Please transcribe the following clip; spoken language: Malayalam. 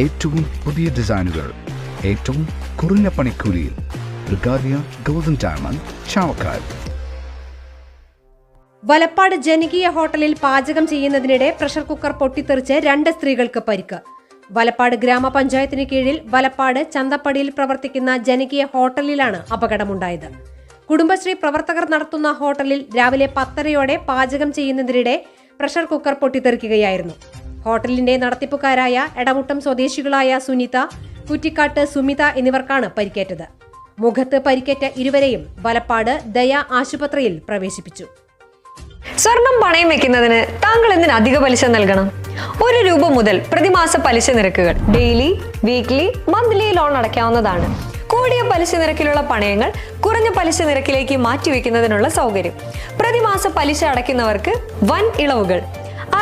ഏറ്റവും പുതിയ ഡിസൈനുകൾ ഏറ്റവും കുറഞ്ഞ പണിക്കൂലിയിൽ. ബ്രിഗാദിയ ഗോൾഡൻ ഡയമണ്ട് ചാവക്കാട്. വലപ്പാട് ജനകീയ ഹോട്ടലിൽ പാചകം ചെയ്യുന്നതിനിടെ പ്രഷർ കുക്കർ പൊട്ടിത്തെറിച്ച് രണ്ട് സ്ത്രീകൾക്ക് പരിക്ക്. വലപ്പാട് ഗ്രാമപഞ്ചായത്തിന് കീഴിൽ വലപ്പാട് ചന്തപ്പടിയിൽ പ്രവർത്തിക്കുന്ന ജനകീയ ഹോട്ടലിലാണ് അപകടമുണ്ടായത്. കുടുംബശ്രീ പ്രവർത്തകർ നടത്തുന്ന ഹോട്ടലിൽ രാവിലെ പത്തരയോടെ പാചകം ചെയ്യുന്നതിനിടെ പ്രഷർ കുക്കർ പൊട്ടിത്തെറിക്കുകയായിരുന്നു. ഹോട്ടലിന്റെ നടത്തിപ്പുകാരായ എടമുട്ടം സ്വദേശികളായ സുനിത കുറ്റിക്കാട്ട് സുമിത എന്നിവർക്കാണ് പരിക്കേറ്റത്. മുഖത്ത് പരിക്കേറ്റ ഇരുവരെയും വലപ്പാട് ദയ ആശുപത്രിയിൽ പ്രവേശിപ്പിച്ചു. സ്വർണം പണയം വെക്കുന്നതിന് താങ്കൾ എന്തിന് അധിക പലിശ നൽകണം? ഒരു രൂപ മുതൽ പ്രതിമാസ പലിശ നിരക്കുകൾ ഡെയിലി വീക്ക്ലി മന്ത്ലി ലോൺ അടയ്ക്കാവുന്നതാണ്. കൂടിയ പലിശ നിരക്കിലുള്ള പണയങ്ങൾ കുറഞ്ഞ പലിശ നിരക്കിലേക്ക് മാറ്റിവെക്കുന്നതിനുള്ള സൗകര്യം. പ്രതിമാസ പലിശ അടയ്ക്കുന്നവർക്ക് വൻ ഇളവുകൾ.